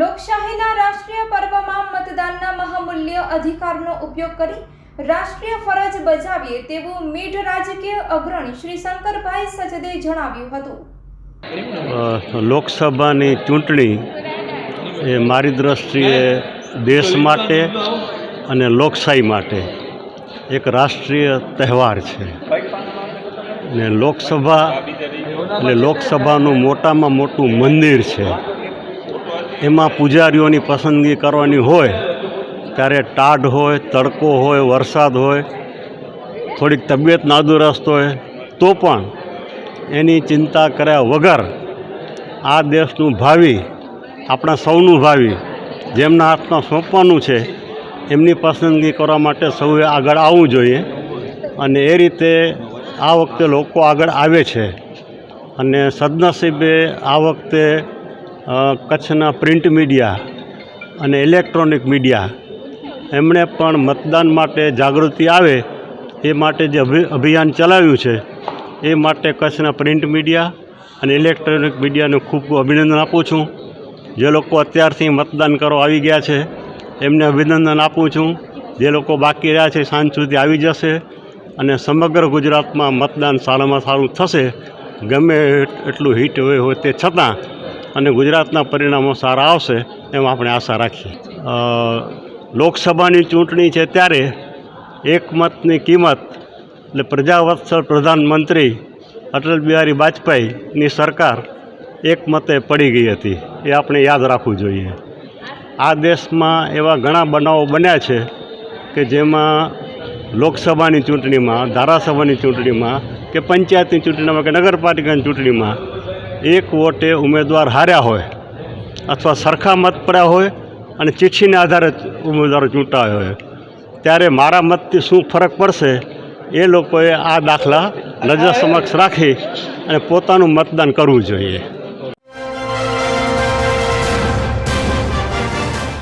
લોકશાહીના રાષ્ટ્રીય પર્વમાં મતદાનના મહામૂલ્ય અધિકારનો ઉપયોગ કરી રાષ્ટ્રીય ફરજ બજાવીએ તેવું મીઠ રાજકીય અગ્રણી શ્રી શંકરભાઈ સજદે જણાવ્યું હતું. લોકસભાની ચૂંટણી એ મારી દ્રષ્ટિએ દેશ માટે અને લોકશાહી માટે એક રાષ્ટ્રીય તહેવાર છે. ને લોકસભા, એટલે લોકસભાનું મોટામાં મોટું મંદિર છે. એમાં પૂજારીઓની પસંદગી કરવાની હોય, ત્યારે ટાઢ હોય, તડકો હોય, વરસાદ હોય, થોડીક તબિયત નાદુરસ્ત હોય, તો પણ એની ચિંતા કર્યા વગર આ દેશનું ભાવિ, આપણા સૌનું ભાવિ, જેમના હાથમાં સોંપવાનું છે, એમની પસંદગી કરવા માટે સૌએ આગળ આવવું જોઈએ. અને એ રીતે આ વખતે લોકો આગળ આવે છે. અને સદનસીબે આ વખતે કચ્છના પ્રિન્ટ મીડિયા અને ઇલેક્ટ્રોનિક મીડિયા. એમણે પણ મતદાન માટે જાગૃતિ આવે એ માટે જે અભિ, અભિયાન ચલાવ્યું છે, એ માટે કચ્છના પ્રિન્ટ મીડિયા અને ઇલેક્ટ્રોનિક મીડિયાને ખૂબ ખૂબ અભિનંદન આપું છું. જે લોકો અત્યારથી મતદાન કરવા આવી ગયા છે, એમને અભિનંદન આપું છું. જે લોકો બાકી રહ્યા છે, સાંજ સુધી આવી જશે અને સમગ્ર ગુજરાતમાં મતદાન સારામાં સારું થશે, ગમે એટલું હિટ હોય હોય તે છતાં અને ગુજરાતના પરિણામો સારા આવશે એમ આપણે આશા રાખીએ. લોકસભાની ચૂંટણી છે ત્યારે એક મતની કિંમત એટલે પ્રજાવત્સલ પ્રધાનમંત્રી અટલ બિહારી વાજપેયીની સરકાર એક મતે પડી ગઈ હતી. એ આપણે યાદ રાખવું જોઈએ. આ દેશમાં એવા ઘણા બનાવો બન્યા છે કે જેમાં લોકસભાની ચૂંટણીમાં, ધારાસભાની ચૂંટણીમાં કે પંચાયતની ચૂંટણીમાં કે નગરપાલિકાની ચૂંટણીમાં એક વોટે ઉમેદવાર હાર્યા હોય અથવા સરખા મત પડ્યા હોય અને ચીઠીના આધારે ઉમેદવારો ચૂંટાયા હોય. ત્યારે મારા મતથી શું ફરક પડશે એ લોકોએ આ દાખલા નજર સમક્ષ રાખી અને પોતાનું મતદાન કરવું જોઈએ.